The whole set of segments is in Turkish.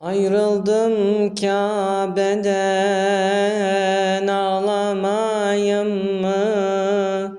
Ayrıldım Kabe'den ağlamayım mı?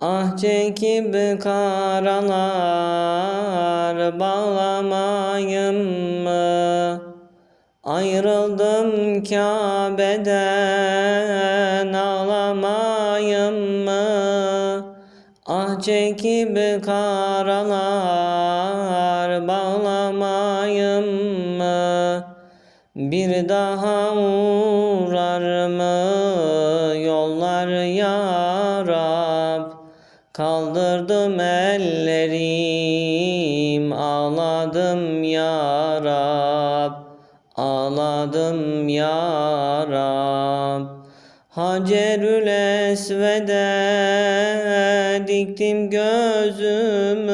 Ah çekip karalar bağlamayım mı? Ayrıldım Kabe'den ağlamayım mı? Ah çekip karalar Kaldırdım ellerim. Ağladım ya Rab Ağladım ya Rab. Hacerül Esved'e diktim gözümü.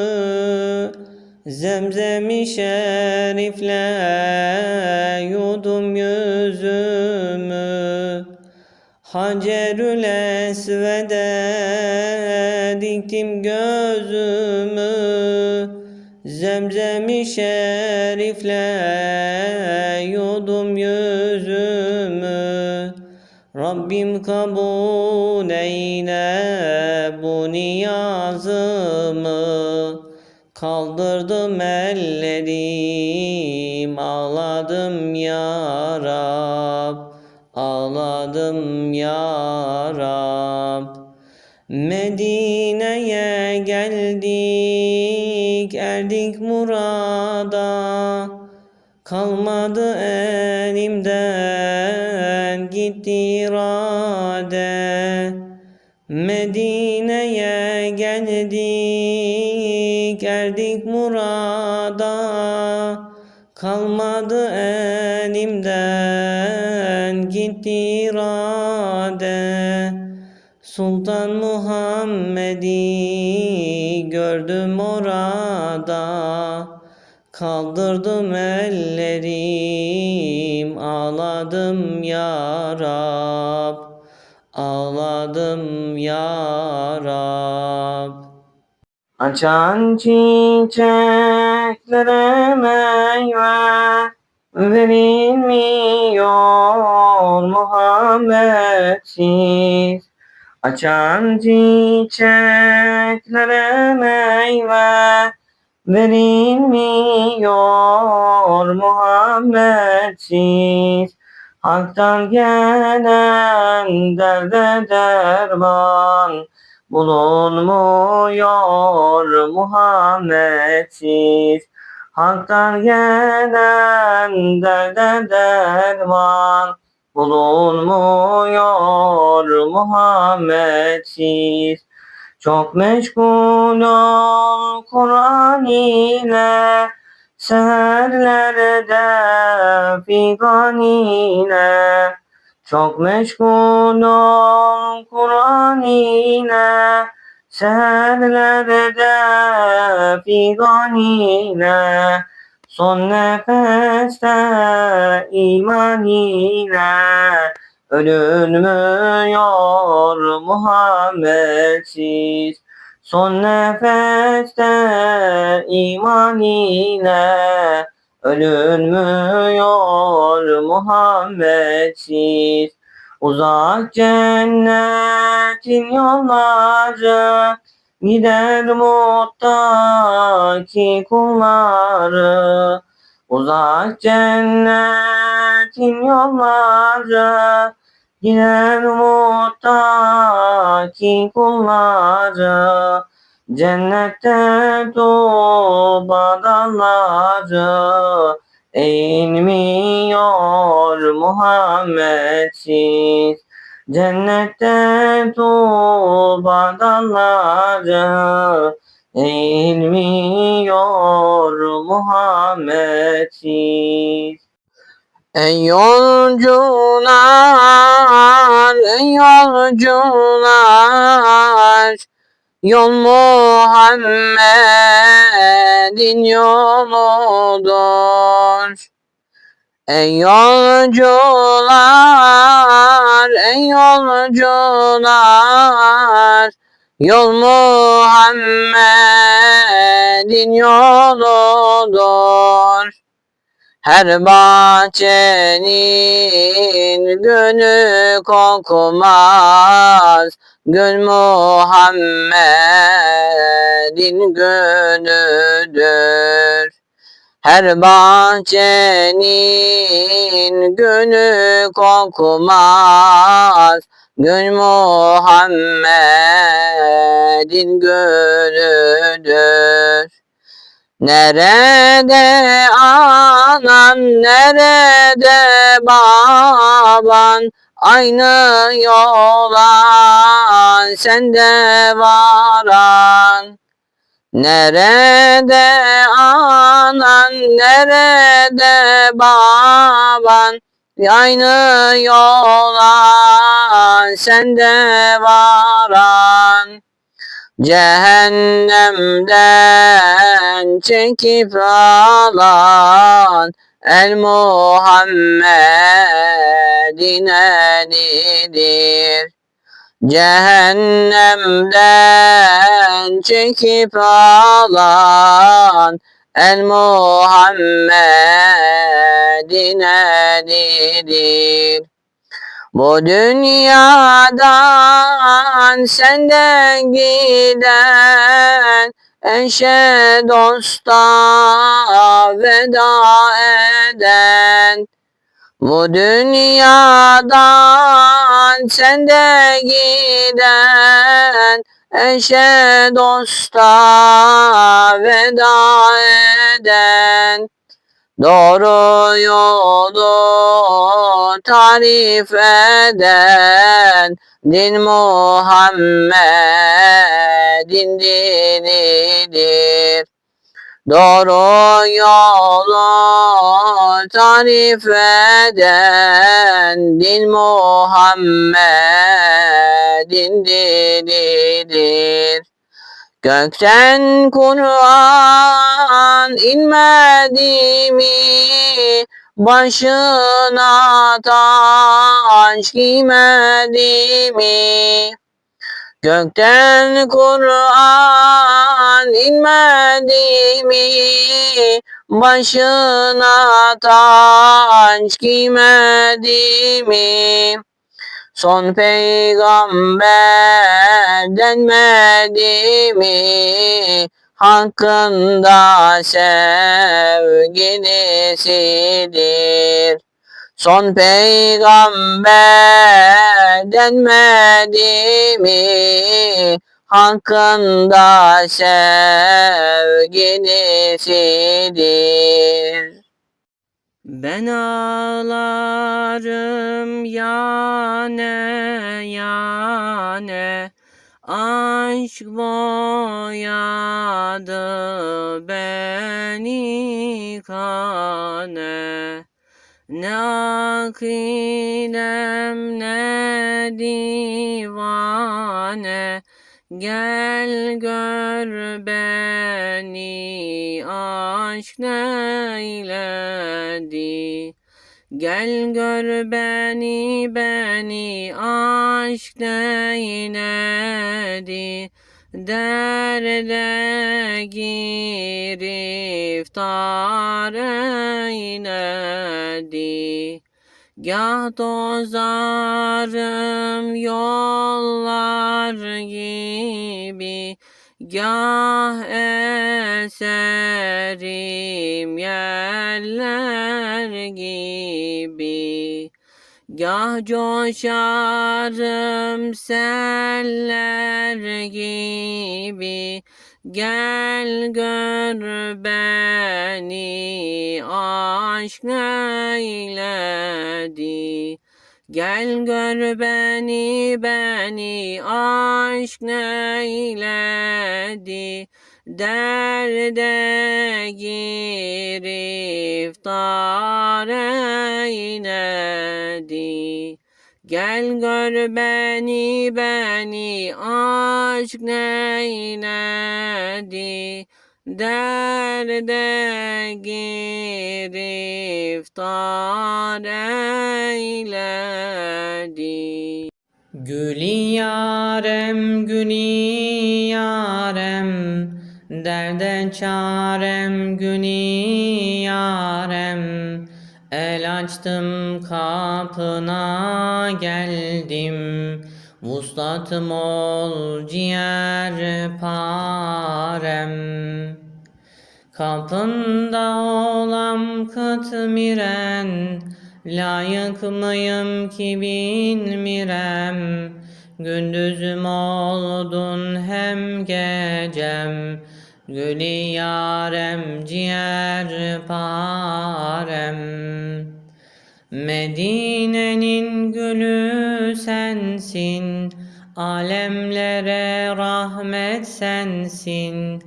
Zemzemi şerifle yudum yüzümü. Hacerül Esved'e diktim gözümü Zemzemi şerifle yudum yüzümü. Rabbim kabul eyle bu niyazımı. Kaldırdım ellerim ağladım ya Rab Ağladım ya Rab. Medine'ye Kalmadı elimden gitti irade. Medine'ye geldik erdik murada. Kalmadı elimden gitti irade. Sultan Muhammed'i gördüm orada Kaldırdım ellerim ağladım ya Rab Ağladım ya Rab. Açan çiçeklere meyve verilmiyor Muhammedsiz. Açan çiçeklere meyve verilmiyor Muhammedsiz Hak'tan gelen derde derman bulunmuyor Muhammedsiz Hak'tan gelen derde derman bulunmuyor Muhammedsiz Çok meşgul ol Kur'an ile Seherlerde figan ile. Çok meşgul ol Kur'an ile Seherlerde figan ile. Son nefeste iman ile Ölünmüyor Muhammedsiz. Son nefeste iman ile Ölünmüyor Muhammedsiz. Uzak cennetin yolları Gider muttaki kulları Uzak cennetin yolları Gider muttaki kulları Cennette tuğba dalları Eğilmiyor Muhammedsiz. Cennette tuğba dalları Eğilmiyor Muhammedsiz Ey yolcular, ey yolcular Yol Muhammed'in yoludur. Ey yolcular, ey yolcular Yol Muhammed'in yoludur. Her bahçenin gönü kokmaz Gül Muhammed'in gönüdür. Her bahçenin gönü kokmaz Gül Muhammed'in gönüdür Nerede anan, nerede baban? Aynı yola sende varan. Nerede anan, nerede baban? Aynı yola sende varan Cehennemden çekip alan El Muhammed'in elidir. Cehennemden çekip alan El Muhammed'in elidir. Bu dünyadan senden giden Eşe dosta veda eden. Bu dünyadan sende giden Eşe dosta veda eden Doğru yolu tarif eden Din Muhammed'in dinidir. Doğru yolu tarif eden Din Muhammed'in dinidir. Gökten Kur'an inmedi mi? Başına taş giymedi mi? Gökten Kur'an inmedi mi? Başına taş giymedi mi? Son peygamber denmedi mi? Hakkında sevgilisidir. Son peygamber denmedi mi? Hakkında sevgilisidir. Ben ağlarım yane yane Aşk boyadı beni kane Ne akilem ne divane Gel gör beni aşk neyledi? Gel gör beni beni aşk neyledi? Derde giriftar eyledi Gah dozarım yollar gibi Gah eserim yerler gibi. Gah coşarım seller gibi Gel gör beni aşk neyledi Gel gör beni beni aşk neyledi? Derde giriftar eyledi. Gel gör beni beni aşk neyledi Derde giriftar eyledi. Gül yarem gül yarem Derde çarem gül yarem. El açtım kapına geldim. Vuslatım ol ciğer parem Kapında olam kıtmiren Layık mıyım ki bilmirem. Gündüzüm oldun hem gecem Gülü yarem ciğer parem. Medine'nin gülü sensin Alemlere rahmet sensin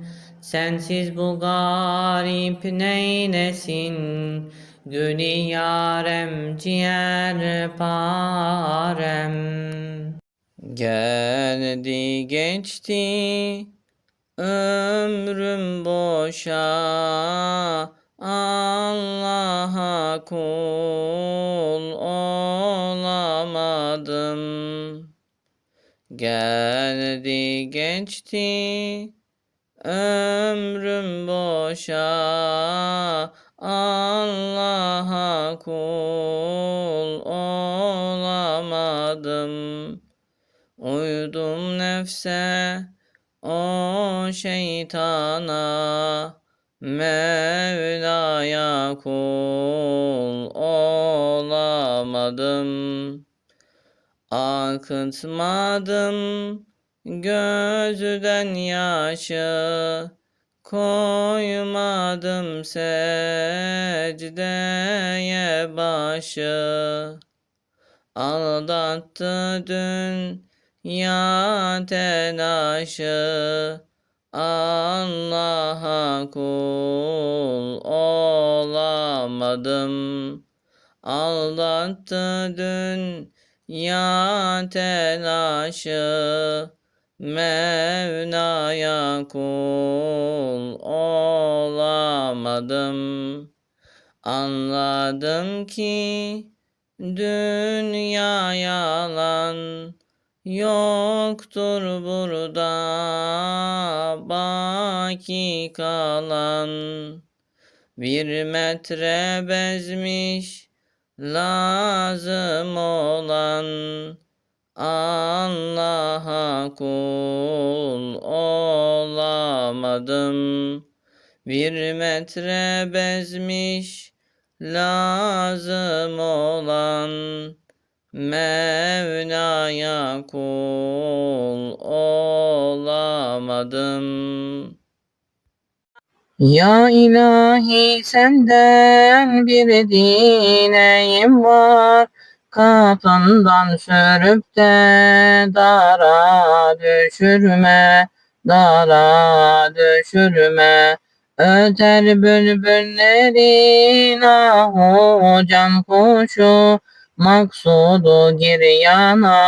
Sensiz bu garip neylesin Gülü yarem ciğer parem. Geldi geçti ömrüm boşa. Allah'a kul olamadım. Geldi geçti ömrüm boşa Allah'a kul olamadım. Uydum nefse o şeytana. Mevla'ya kul olamadım. Akıtmadım gözden yaşı Koymadım secdeye başı. Aldattı dünya telaşı Allah'a kul olamadım. Aldattı dünya telaşı Mevla'ya kul olamadım. Anladım ki dünya yalan Yoktur burada baki kalan. Bir metre bezmiş lazım olan Allah'a kul olamadım Bir metre bezmiş lazım olan Mevla'ya kul olamadım. Ya ilahi senden bir dileğim var Kapından sürüp de dara düşürme Dara düşürme. Öter bülbüllerin ahu can kuşu Maksudu giryana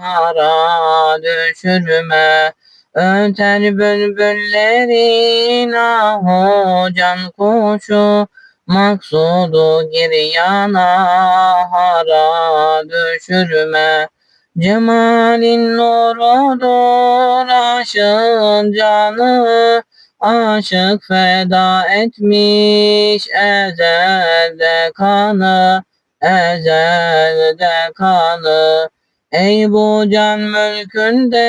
hara düşürme. Öter bülbüllerin ahu can kuşu Maksudu giryana hara düşürme. Cemalin nurudur aşığın canı. Aşık feda etmiş ezelde kanı. Ezelde kanı. Ey bu can mülkünde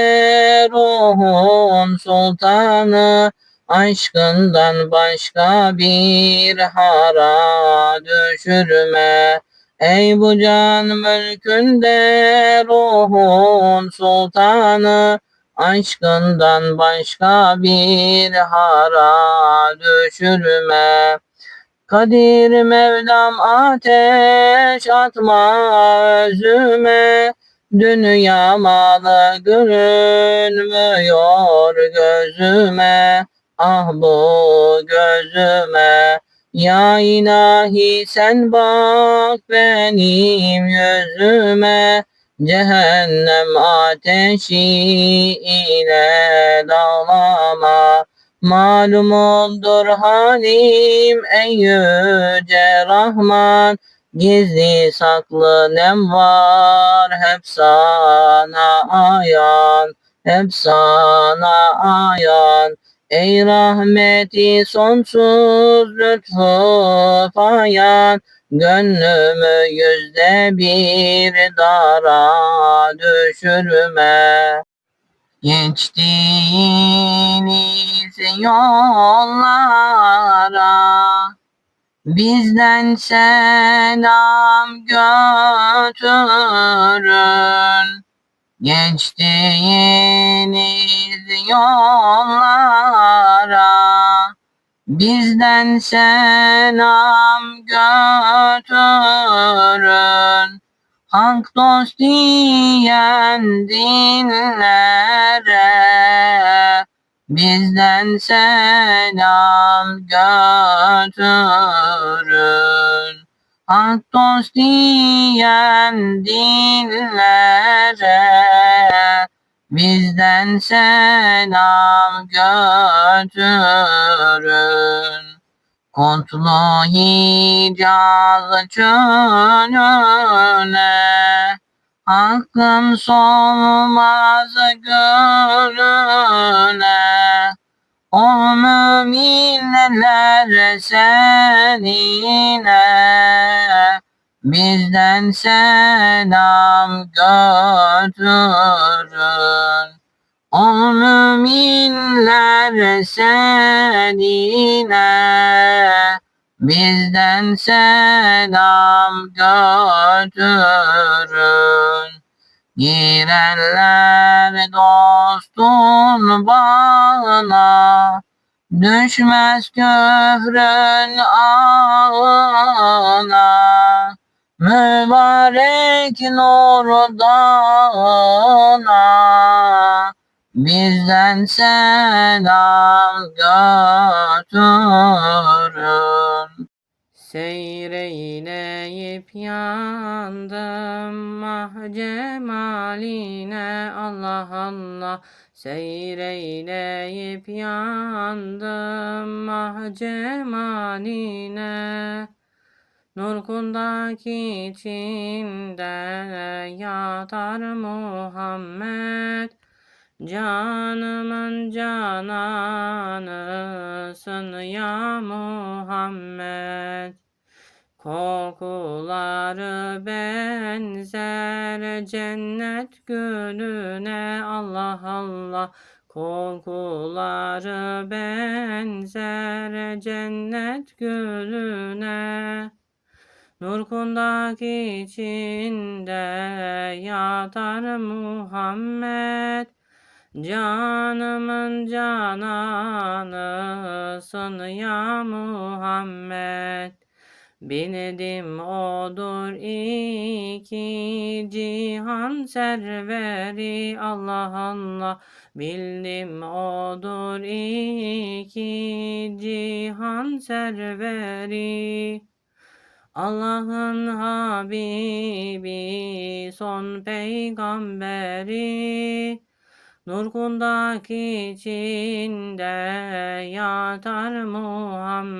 ruhun sultanı Aşkından başka bir hara düşürme. Ey bu can mülkünde ruhun sultanı Aşkından başka bir hara düşürme. Kadir Mevlam ateş atma özüme Dünya malı görünmüyor gözüme Ah bu gözüme Ya ilahi sen bak benim yüzüme Cehennem ateşi ile dağlama Malum oldur halim ey yüce Rahman Gizli saklı nem var hep sana ayan Hep sana ayan Ey rahmeti sonsuz lütfu fayan Gönlümü yüzde bir dara düşürme. Geçtiğiniz yollara Bizden selam götürün Geçtiğiniz yollara Bizden selam götürün. Hak dost diyen dinlere Bizden selam götürün Dost diyen dinlere Bizden selam götürün. Kutlu Hicaz çölüne Hakkın solmaz gönlüne O müminler senine Bizden selam götürün O müminler senine Bizden selam götürün Girenler dostun bağına Düşmez köfrün ağına. Mübarek nur dağına Bizden selam götürün Seyreyleyip yandım mah cemaline. Allah Allah Seyreyleyip yandım mah cemaline. Nur kundaki içinde yatar Muhammed. Canımın cananısın ya Muhammed Kokuları benzer cennet gülüne Allah Allah. Kokuları benzer cennet gülüne Nur kundaki içinde yatar Muhammed. Canımın cananısın ya Muhammed Bildim odur iki cihan serveri. Allah Allah. Bildim odur iki cihan serveri. Allah'ın Habibi son peygamberi. Nur kundaki içinde yatar Muhammed